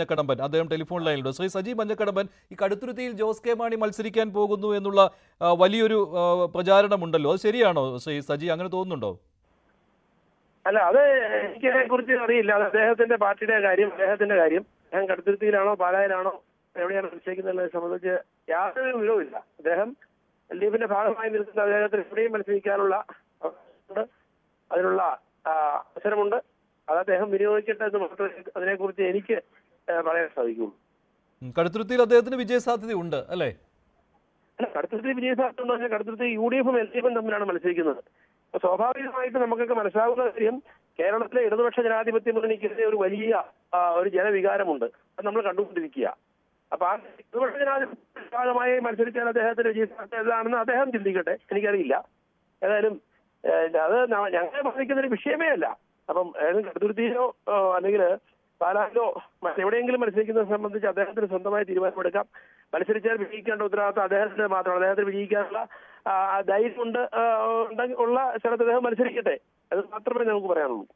മഞ്ഞക്കടമ്പൻ. അദ്ദേഹം ടെലിഫോൺ ലൈനിലുണ്ട് ശ്രീ സജി മഞ്ഞക്കടമ്പൻ ഈ കടുത്തുരുത്തിയിൽ ജോസ് കെ മാണി മത്സരിക്കാൻ പോകുന്നു എന്നുള്ള വലിയൊരു പ്രചാരണമുണ്ടല്ലോ. അത് ശരിയാണോ ശ്രീ സജി? അങ്ങനെ തോന്നുന്നുണ്ടോ? അല്ല അത് എനിക്ക് അതിനെ കുറിച്ച് അറിയില്ല. അത് അദ്ദേഹത്തിന്റെ പാർട്ടിയുടെ കാര്യം അദ്ദേഹത്തിന്റെ കാര്യം. അദ്ദേഹം കടുത്തുരുത്തിയിലാണോ പാലായിലാണോ എവിടെയാണ് മത്സരിക്കുന്നത് സംബന്ധിച്ച് യാതൊരു വിവരവുമില്ല അദ്ദേഹം എൽ ഡി എഫിന്റെ ഭാഗമായി നിൽക്കുന്ന അദ്ദേഹത്തിന് എവിടെയും മത്സരിക്കാനുള്ള അതിനുള്ള അവസരമുണ്ട്. അത് അദ്ദേഹം വിനിയോഗിക്കട്ടെ എന്ന് മാത്രമേ അതിനെക്കുറിച്ച് എനിക്ക് പറയാൻ സാധിക്കുള്ളൂ. കടുത്തുരുത്തിയിൽ അദ്ദേഹത്തിന് വിജയസാധ്യതയുണ്ട് അല്ലേ? അല്ല കടുത്തുരുത്തി വിജയസാധ്യത എന്ന് പറഞ്ഞാൽ കടുത്തുരുത്തി യു ഡി എഫും എൽ ഡി എഫും തമ്മിലാണ് മത്സരിക്കുന്നത്. സ്വാഭാവികമായിട്ട് നമുക്കൊക്കെ മനസ്സിലാവുന്ന കാര്യം കേരളത്തിലെ ഇടതുപക്ഷ ജനാധിപത്യ മുന്നണിക്കെതിരെ ഒരു വലിയ ഒരു ജനവികാരമുണ്ട്. അത് നമ്മൾ കണ്ടുകൊണ്ടിരിക്കുക. അപ്പൊ ആ ഇടതുപക്ഷ ജനാധിപത്യ ഭാഗമായി മത്സരിച്ചാൽ അദ്ദേഹത്തിന് വിജയസാധ്യത എന്താണെന്ന് അദ്ദേഹം ചിന്തിക്കട്ടെ. എനിക്കറിയില്ല. ഏതായാലും അത് ഞങ്ങളെ ബാധിക്കുന്ന ഒരു വിഷയമേ അല്ല. അപ്പം ഏതെങ്കിലും കടുത്തുരുത്തിയിലോ അല്ലെങ്കിൽ പാലായിലോ എവിടെയെങ്കിലും മത്സരിക്കുന്നത് സംബന്ധിച്ച് അദ്ദേഹത്തിന് സ്വന്തമായി തീരുമാനമെടുക്കാം. മത്സരിച്ചാൽ വിജയിക്കേണ്ട ഉത്തരവാദിത്വം അദ്ദേഹത്തിന് മാത്രമാണ്. അദ്ദേഹത്തിന് വിജയിക്കാനുള്ള ധൈര്യമുണ്ട് ഉള്ള സ്ഥലത്ത് അദ്ദേഹം മത്സരിക്കട്ടെ. അത് മാത്രമേ നമുക്ക് പറയാനുള്ളൂ.